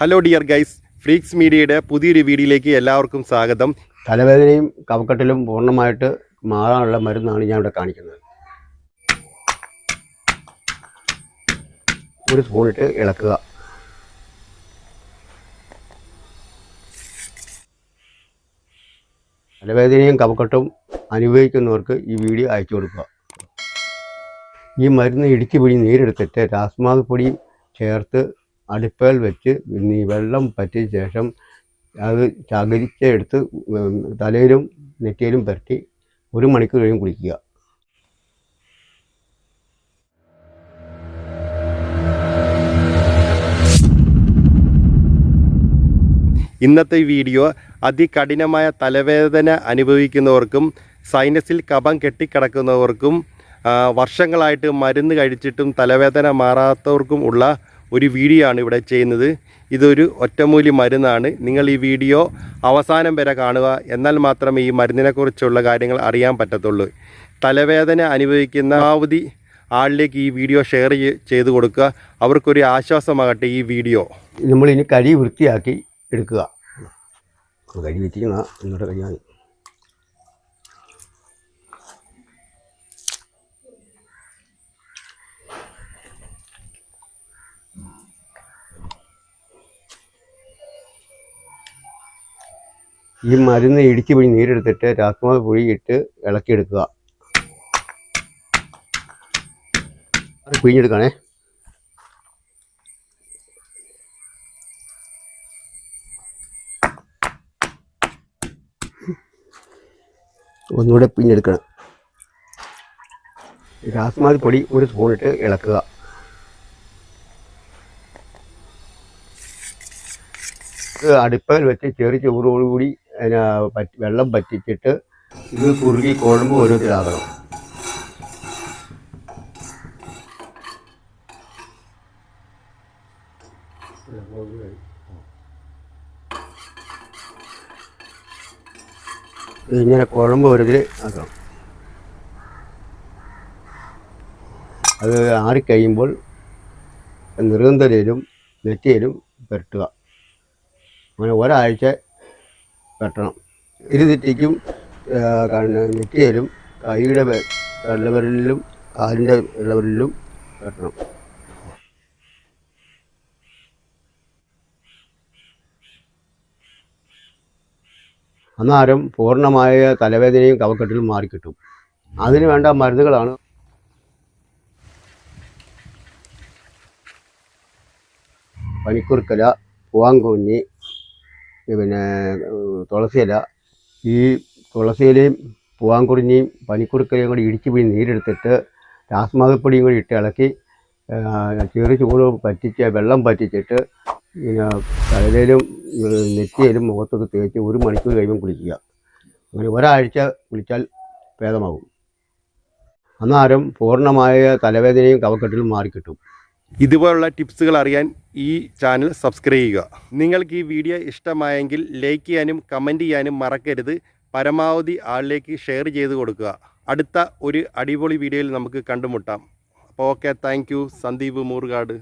Hello dear guys freaks മീഡിയയുടെ പുതിയൊരു വീഡിയോയിലേക്ക് എല്ലാവർക്കും സ്വാഗതം. തലവേദനയും കവക്കെട്ടിലും പൂർണമായിട്ട് മാറാനുള്ള മരുന്നാണ് ഞാൻ ഇവിടെ കാണിക്കുന്നത്. ഒരു സ്പൂണിട്ട് ഇളക്കുക. തലവേദനയും കവക്കെട്ടും അനുഭവിക്കുന്നവർക്ക് ഈ വീഡിയോ അയച്ചു കൊടുക്കുക. ഈ മരുന്ന് ഇടിച്ചു പിടി നീരെടുത്തിട്ട് രാസ്മാവ് പൊടിയും ചേർത്ത് അടുപ്പയിൽ വെച്ച് ഈ വെള്ളം പറ്റിയ ശേഷം അത് ചകരിച്ചെടുത്ത് തലയിലും നെറ്റിയിലും പറ്റി ഒരു മണിക്കൂർ കഴിയും കുളിക്കുക. ഇന്നത്തെ വീഡിയോ അതികഠിനമായ തലവേദന അനുഭവിക്കുന്നവർക്കും സൈനസിൽ കപം കെട്ടിക്കിടക്കുന്നവർക്കും വർഷങ്ങളായിട്ട് മരുന്ന് കഴിച്ചിട്ടും തലവേദന മാറാത്തവർക്കും ഉള്ള ഒരു വീഡിയോ ആണ് ഇവിടെ ചെയ്യുന്നത്. ഇതൊരു ഒറ്റമൂലി മരുന്നാണ്. നിങ്ങൾ ഈ വീഡിയോ അവസാനം വരെ കാണുക. എന്നാൽ മാത്രമേ ഈ മരുന്നിനെക്കുറിച്ചുള്ള കാര്യങ്ങൾ അറിയാൻ പറ്റത്തുള്ളൂ. തലവേദന അനുഭവിക്കുന്ന ആവധി ആളിലേക്ക് ഈ വീഡിയോ ഷെയർ ചെയ്ത് കൊടുക്കുക. അവർക്കൊരു ആശ്വാസമാകട്ടെ ഈ വീഡിയോ നമ്മളിനി കരി വൃത്തിയാക്കി എടുക്കുക. കരി വെച്ചിരിക്കുന്ന ഇങ്ങോട്ട് കഴിയാൻ ഈ മരുന്ന് ഇടിച്ച് പിഴി നീരെടുത്തിട്ട് രാസമാ പൊടി ഇട്ട് ഇളക്കിയെടുക്കുക പിഴിഞ്ഞെടുക്കണേ. ഒന്നുകൂടെ പിഴിഞ്ഞെടുക്കണം. രാസ്മാതി പൊടി ഒരു സ്പൂണിട്ട് ഇളക്കുക. അടുപ്പയിൽ വെച്ച് ചെറു ചൂടോടുകൂടി അതിന് പറ്റി വെള്ളം പറ്റിച്ചിട്ട് ഇത് കുറുകി കുഴമ്പ് ഓരോരുത്തരാകണം ഇങ്ങനെ കുഴമ്പ് ഓരോരുത്തർ ആക്കണം അത് ആറിക്കഴിയുമ്പോൾ നിർഗന്ധരയിലും നെറ്റിയിലും പുരട്ടുക. അങ്ങനെ ഒരാഴ്ച വെട്ടണം. ഇരുതിറ്റിക്കും നെറ്റിയിലും കൈയുടെ വെള്ളവരലിലും കാലിന്റെ വെള്ളവരലിലും വെട്ടണം. അന്നാരം പൂർണമായ തലവേദനയും കവക്കെട്ടിലും മാറിക്കിട്ടും. അതിന് വേണ്ട മരുന്നുകളാണ്. പനിക്കുറുക്കല പൂവാങ്കുഞ്ഞി പിന്നെ തുളസിയില. ഈ തുളസിയിലയും പൂവാങ്കുറിഞ്ഞിയും പനിക്കുറുക്കലയും കൂടി ഇടിച്ച് പോയി നീരെടുത്തിട്ട് രാസ്മാകപ്പൊടിയും കൂടി ഇട്ട് ഇളക്കി ചെറു ചൂട് പറ്റിച്ച് വെള്ളം പറ്റിച്ചിട്ട് പിന്നെ തലയിലും നെറ്റിയിലും മുഖത്തൊക്കെ തേച്ച് ഒരു മണിക്കൂർ കഴിയുമ്പോൾ കുളിക്കുക. അങ്ങനെ ഒരാഴ്ച കുളിച്ചാൽ ഭേദമാകും. അന്നാരം പൂർണമായ തലവേദനയും കവക്കെട്ടിലും മാറിക്കിട്ടും. ഇതുപോലുള്ള ടിപ്സുകൾ അറിയാൻ ഈ ചാനൽ സബ്സ്ക്രൈബ് ചെയ്യുക. നിങ്ങൾക്ക് ഈ വീഡിയോ ഇഷ്ടമായെങ്കിൽ ലൈക്ക് ചെയ്യാനും കമന്റ് ചെയ്യാനും മറക്കരുത്. പരമാവധി ആളിലേക്ക് ഷെയർ ചെയ്ത് കൊടുക്കുക. അടുത്ത ഒരു അടിപൊളി വീഡിയോയിൽ നമുക്ക് കണ്ടുമുട്ടാം. അപ്പോൾ ഓക്കെ താങ്ക് സന്ദീപ് മൂർഗാട്.